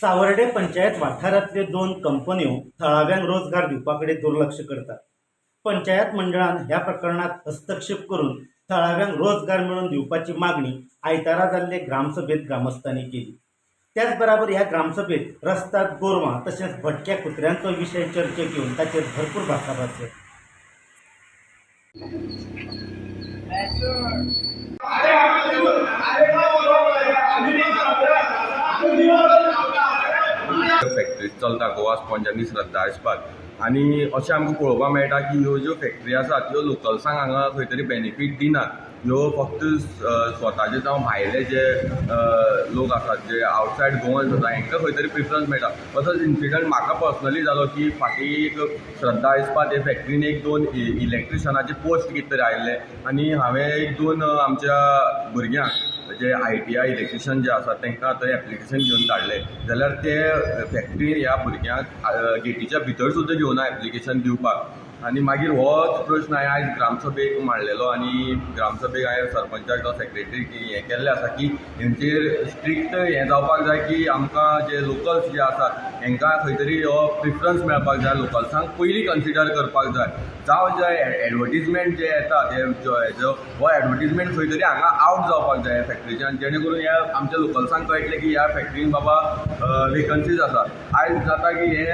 सावर्डे पंचायत वाठारांतल्यो दोन कंपन्यो थळाव्यांक रोजगार दिवपाकडे दुर्लक्ष करतात. पंचायत मंडळान ह्या प्रकरणात हस्तक्षेप करून थळाव्यांक रोजगार मेळोवन दिवपाची मागणी आयतारा जाल्ले ग्रामसभेत ग्रामस्थांनी केली. त्याच बराबर ह्या ग्रामसभेत रस्त्यात गोरवां तशेंच भटक्या कुत्र्यांचो विशय चर्चेक येवन ताचेर भरपूर भासाभास जाली फॅक्टरीज चलता गोवा स्पॉन्ज आनी श्रद्धा आसपाक आनी अशें आमकां पळोवपाक मेळटा की ह्यो ज्यो फॅक्टरी आसात ह्यो लोकल्सांक हांगा खंय तरी बेनिफीट दिनात. ह्यो फक्त स्वताचे जावं भायले जे लोक आसात जे आवटसायड गोवन्स आसा हांकां खंय तरी प्रिफरन्स मेळटा. असोच इन्सिडंट म्हाका पर्सनली जालो की फाटीं एक श्रद्धा इस्पात हे फॅक्टरीन एक दोन e, इलेक्ट्रिशनाचे पोस्ट कितें तरी आयिल्ले. आनी हांवें एक दोन आमच्या भुरग्यांक जे आय टी आय इलेक्ट्रिशन जे आसा तांकां थंय एप्लिकेशन घेवन धाडलें जाल्यार ते फॅक्ट्री ह्या भुरग्यांक गेटीच्या भितर सुद्दां घेवना एप्लिकेशन दिवपाक. आनी मागीर होच प्रश्न हांवें आयज ग्रामसभेक मांडलेलो आनी ग्रामसभेक हांवें सरपंचाक जावं सेक्रेटरी हें केल्लें आसा की हेंचेर स्ट्रिक्ट हें जावपाक जाय की आमकां जे लोकल्स जे आसात हेंकां खंय तरी हो प्रिफरन्स मेळपाक जाय लोकल्सांक पयलीं कन्सिडर करपाक जाय. जावं जे एडवर्टिजमेंट जे येता ते जो हो एडवर्टिजमेंट खंय तरी हांगा आवट जावपाक जाय ह्या फॅक्टरीच्यान जेणे करून ह्या आमच्या लोकल्सांक कळटलें की ह्या फॅक्टरीन बाबा वेकन्सीज आसा आयज जाता की हे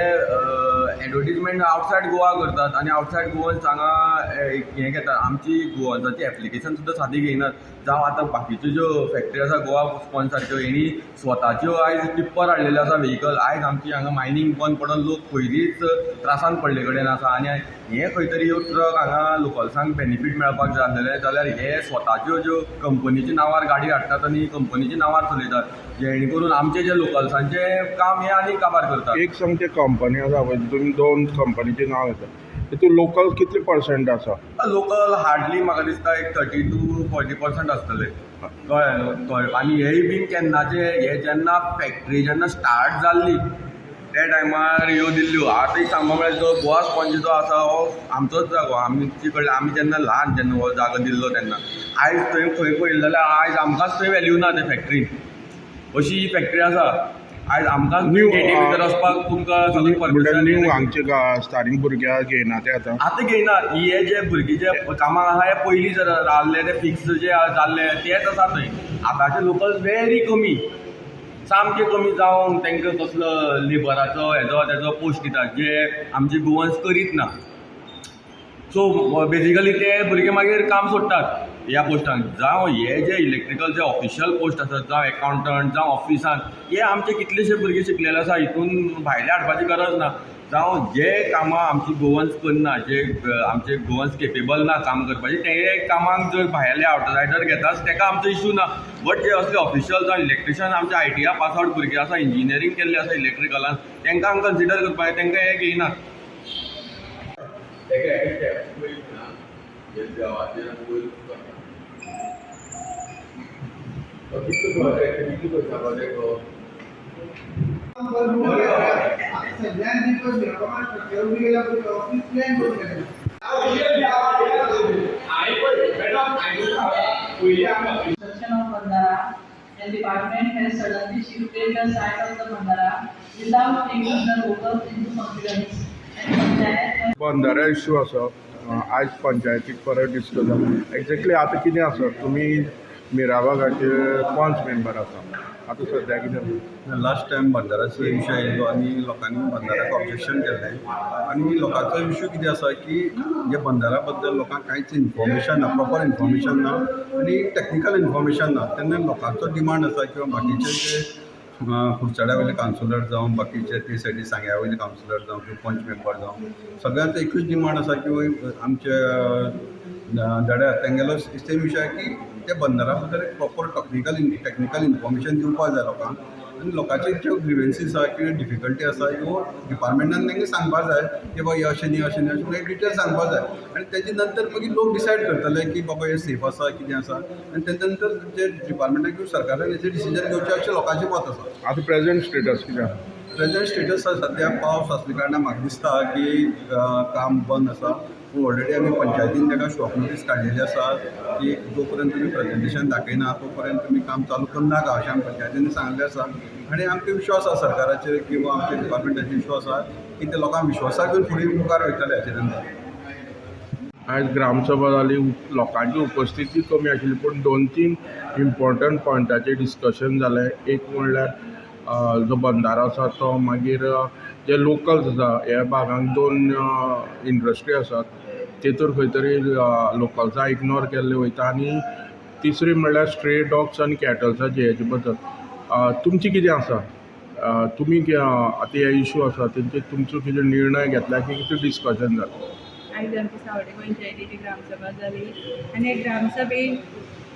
एडवर्टिजमेंट आवटसायड गोवा करतात आनी आवटसायड गोवन्स हांगा अ, हें घेतात. आमची गोवन्साची एप्लिकेशन सुद्दां सादी घेयनात जावं आतां बाकीच्यो ज्यो फॅक्टरी आसा गोवा स्पॉन्ज सारक्यो हेणी स्वताच्यो आयज टिप्पर हाडलेल्यो आसा व्हेकल आयज आमची हांगा मायनींग बंद पडून लोक पयलींच त्रासान पडले कडेन आसा. आनी हें खंय तरी ह्यो ट्रक हांगा लोकल्सांक बेनिफीट मेळपाक जाय आसलेले. जाल्यार हे स्वताच्यो ज्यो कंपनीच्या नांवार गाडी हाडटात आनी कंपनीच्या नांवार चलयतात. जेणे करून आमचे जे लोकल्सांचे काम हे आनी काबार करतात. एक सांगते कंपनी आसा पळय तितून दोन कंपनीचे नांव येता तितून लोकल कितले पर्संट आसा? लोकल हार्डली म्हाका दिसता एक थर्टी टू फोर्टी पर्संट आसतले. कळ्ळें आनी हेय बीन केन्नाचे हे जेन्ना फॅक्टरी जेन्ना स्टार्ट जाल्ली त्या टायमार ह्यो दिल्ल्यो आतां एक सांगपाक म्हळ्यार जो गोवा स्पॉन्ज जो आसा हो आमचोच जागो. आमचे कडल्यान आमी जेन्ना ल्हान जेन्ना हो जागो दिल्लो तेन्ना. आयज थंय खंय पळयलें जाल्यार आयज आमकांच थंय व्हॅल्यू ना त्या फॅक्टरीन अशी ही फॅक्टरी आसा. आयज New, गेटी भितर वचपाक तुमकां सगळी न्यू हांगचे गा- स्थानिक भुरग्याक घेयना ते आतां. आतां घेयनात हे जे भुरगे जे कामाक आहा हे पयलीं जर रावल्ले ते फिक्स जे जाल्ले तेच आसा थंय. आतांचे लोकल व्हेरी कमी. सामके कमी जावं तांकां कसलो लेबराचो हेजो तेजो पोस्ट दितात जे आमचे गोवन्स करीत ना. सो बेजिकली ते भुरगे मागीर काम सोडटात ह्या पोस्टांक जावं हे जे इलेक्ट्रिकल जे ऑफिशियल पोस्ट आसात जावं एकावंटंट जावं ऑफिसान हे आमचे कितलेशे भुरगे शिकलेले आसा हितून भायले हाडपाची गरज ना. जावं जे कामां आमची गोवन्स करना जे आमचे गोवन्स केपेबल ना काम करपाचे ते कामांक जर भायले आवटसायडर घेतात तेका आमचो इश्यू ना. बट जे असले ऑफिशियल जावं इलेक्ट्रिशियन आमचे I T I pass out भुरगे आसा इंजिनियरींग केल्ले आसा इलेक्ट्रिकलान तांकां आमी कन्सिडर करपाक तांकां हे घेयनात. सगळ्यांनी पण ठेवून गेला ऑफिस प्लॅन करून गेला construction of Bandara, and department has suddenly shifted the site of the Bandara without taking the locals into consideration. And Panchayat has बंधाऱ्या इश्यू आसा अं, आयज पंचायतीक परत डिस्कस जालो एक्झॅक्टली आतां कितें आसा तुमी मिराबागाचे पंच मेंबर आसा आतां सद्याक कितें लास्ट टायम बंदाराचो विशय येयलो आनी लोकांनी बंदाराक ऑब्जेक्शन केल्लें आनी लोकांचो इश्यू कितें आसा की जे बंदारा बद्दल लोकांक कांयच इन्फॉर्मेशन ना प्रॉपर इन्फॉर्मेशन ना आनी टॅक्निकल इन्फॉर्मेशन ना तेन्ना लोकांचो डिमांड आसा किंवां बाकीचे जे खुर्चाड्या वयले कावन्सिलर जावं बाकीचे ते सायडी सांग्या वयले कावन्सिलर जावं किंवा पंच मेंबर जावं सगळ्यांचो एकूच डिमांड आसा की आमचे धड्या तेंगेलो सेम विशय की ते बंदरा बद्दल एक प्रॉपर टॅक्निकल टॅक्निकल इन्फॉर्मेशन दिवपाक जाय लोकांक. आनी लोकांचे ज्यो ग्रिवेन्सीस आसा किंवा डिफिकल्टी आसा ह्यो डिपार्टमेंटान तांकां सांगपाक जाय की बाबा हे अशें न्ही अशें न्ही अशें म्हणून डिटेल सांगपाक जाय. आनी तेजे नंतर मागीर लोक डिसायड करतले की बाबा हे सेफ आसा कितें आसा. आनी तेजे नंतर जे डिपार्टमेंटान किंवा सरकारान हेचेर डिसिजन घेवचें अशें लोकांचें मत आसा. आतां प्रेझेंट स्टेटस कितें आसा प्रेझेंट स्टेटस सद्या पावस आसले कारणान म्हाका दिसता की काम बंद आसा. पूण ऑलरेडी आमी पंचायतीन ताका शॉप नोटीस काडिल्ली आसा की जो पर्यंत तुमी प्रेजेंटेशन दाखयना तो पर्यंत तुमी काम चालू करनाका अशें आमी पंचायतीन सांगलें आसा आनी आमकां विश्वास आसा सरकाराचेर किंवा आमच्या डिपार्टमेंटाचेर विश्वास आसा की ते लोकांक विश्वासाक घेवन फुडें मुखार वयतले हाचेर आयज ग्रामसभा जाली लोकांची उपस्थिती कमी आशिल्ली पूण दोन तीन इम्पॉर्टंट पॉयंटाचेर डिस्कशन जालें एक म्हणल्यार जो बंदारो आसा तो मागीर जे लोकल्स आसा ह्या भागांत दोन इंडस्ट्री आसात तेतूर खंय तरी लोकल्सां इग्नोर केल्ले वयता आनी तिसरी म्हणल्यार स्ट्रे डॉग्स आनी कॅटल्साचे हेजे बद्दल तुमचें कितें आसा? तुमी आतां हे इशू आसा तेंचेर तुमचो कितें निर्णय घेतला की कितें डिस्कशन जालें आयज आमची सावडे पंचायतीची ग्रामसभा जाली आनी ग्रामसभेन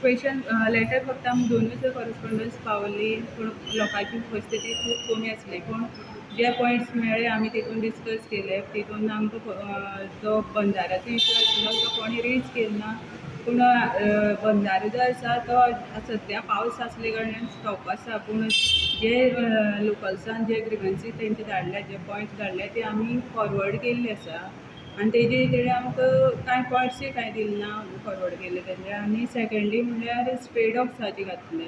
ग्रामसभेक लेटर फक्त आमी दोनूच करस्पोंडन्स पावली. पूण लोकांची उपस्थिती खूब कमी आसली पूण जे पॉयंट्स मेळ्ळे आमी तितून डिस्कस केले. तितून आमकां जो बंधाराचो इशू आशिल्लो तो कोणी रेज केलना पूण अ, बंधारो जो आसा तो सद्या पावस आसले कारणान स्टॉप आसा पूण जे लोकल्सान जे ग्रिवन्सीस तेंचे धाडल्या जे पॉयंट्स धाडले ते आमी फॉरवर्ड केल्ले आसा आनी तेजे तेणे आमकां कांय पॉयंट्सूय कांय दिले ना फॉरवर्ड केले तेजे आनी सेकेंडली म्हणल्यार स्प्रेडॉक्साचे घातले.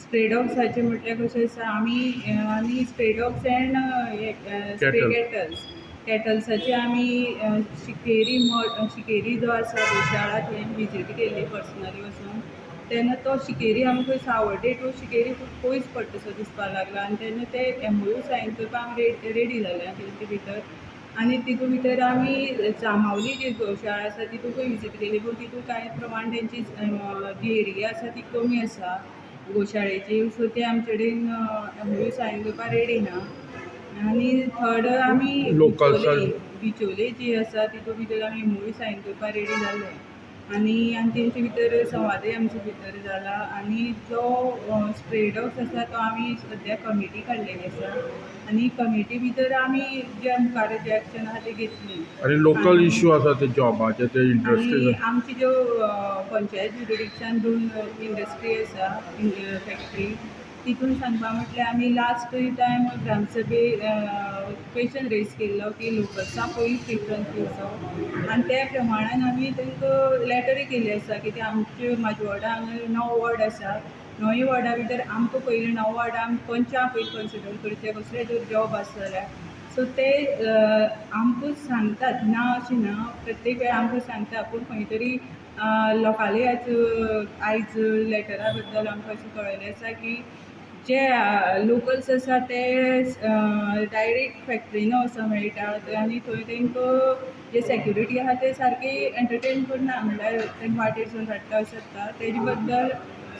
स्प्रेडॉक्साचे म्हटल्यार कशें आसा आमी आमी स्प्रेडॉक्स एंड स्प्रे. कॅटल्स कॅटल्साचे आमी शिकेरी मठ शिकेरी जो आसा गोशाळा थंय विजीट केल्ली पर्सनली वचून. तेन्ना तो शिकेरी आमकां सावड्डे टू शिकेरी खूब पयस पडटा सो दिसपाक लागलो. आनी तेन्ना ते एमओयू सायन करपाक आमी रेडी जाले तेंचे भितर आनी तितून भितर आमी चामावली जी गोशाळा आसा तितूंकूय विजीट केली. पूण तितून कांय प्रमाण तेंची जी एरिया आसा ती कमी आसा गोशाळेची. सो ते आमचे कडेन एमओयू सायन करपाक रेडी ना आनी थर्ड आमी बिचोले जी आसा तितून भितर आमी एमओयू सायन करपाक रेडी जाले आनी आनी तेंचे भितर संवादय आमचे भितर जाला. आनी जो स्प्रेडॉक्स आसा तो आमी सद्या कमिटी काडलेली आसा आनी कमिटी भितर आमी जे मुखार जे एक्शन आहा ते घेतली आनी लोकल आनी- इशू आसा ते जॉबाचे ते इंडस्ट्री आमची ज्यो पंचायत जुरिडिक्शन दोन इंडस्ट्री आसा फॅक्टरी तितून सांगपा म्हटल्यार आमी लास्ट टायम ग्रामसभे क्वेश्चन रेज केल्लो की लोकल्सांक पयलीं प्रिफरन्स दिवचो आनी त्या प्रमाणान आमी तांकां लॅटरी केल्ली आसा कित्याक ते आमचे म्हाज्या हांगा णव वॉर्ड आसा णवय वॉर्डा भितर आमकां पयलीं णव वॉर्डा आमी पंचां पयलीं कन्सिडर करचे कसले जर जॉब आसा जाल्यार सो ते आमकां सांगतात ना अशें ना प्रत्येक वेळ आमकां सांगता पूण खंय तरी लोकांले आयज आयज लॅटरा बद्दल आमकां अशें कळयलें आसा की जे लोकल्स आसा ते डायरेक्ट फॅक्ट्रीन वचूंक मेळटा आनी थंय तांकां जे सेक्युरिटी आहा ते सारकी एंटरटेन करना म्हणल्यार तांकां वाटेर सून धाडटा अशें जाता तेजे बद्दल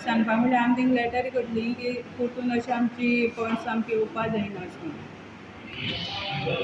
सांगपा म्हणल्यार आमी तांकां लेटर करतली की परतून अशें आमची पर्स सामकी येवपा जायना अशें म्हणून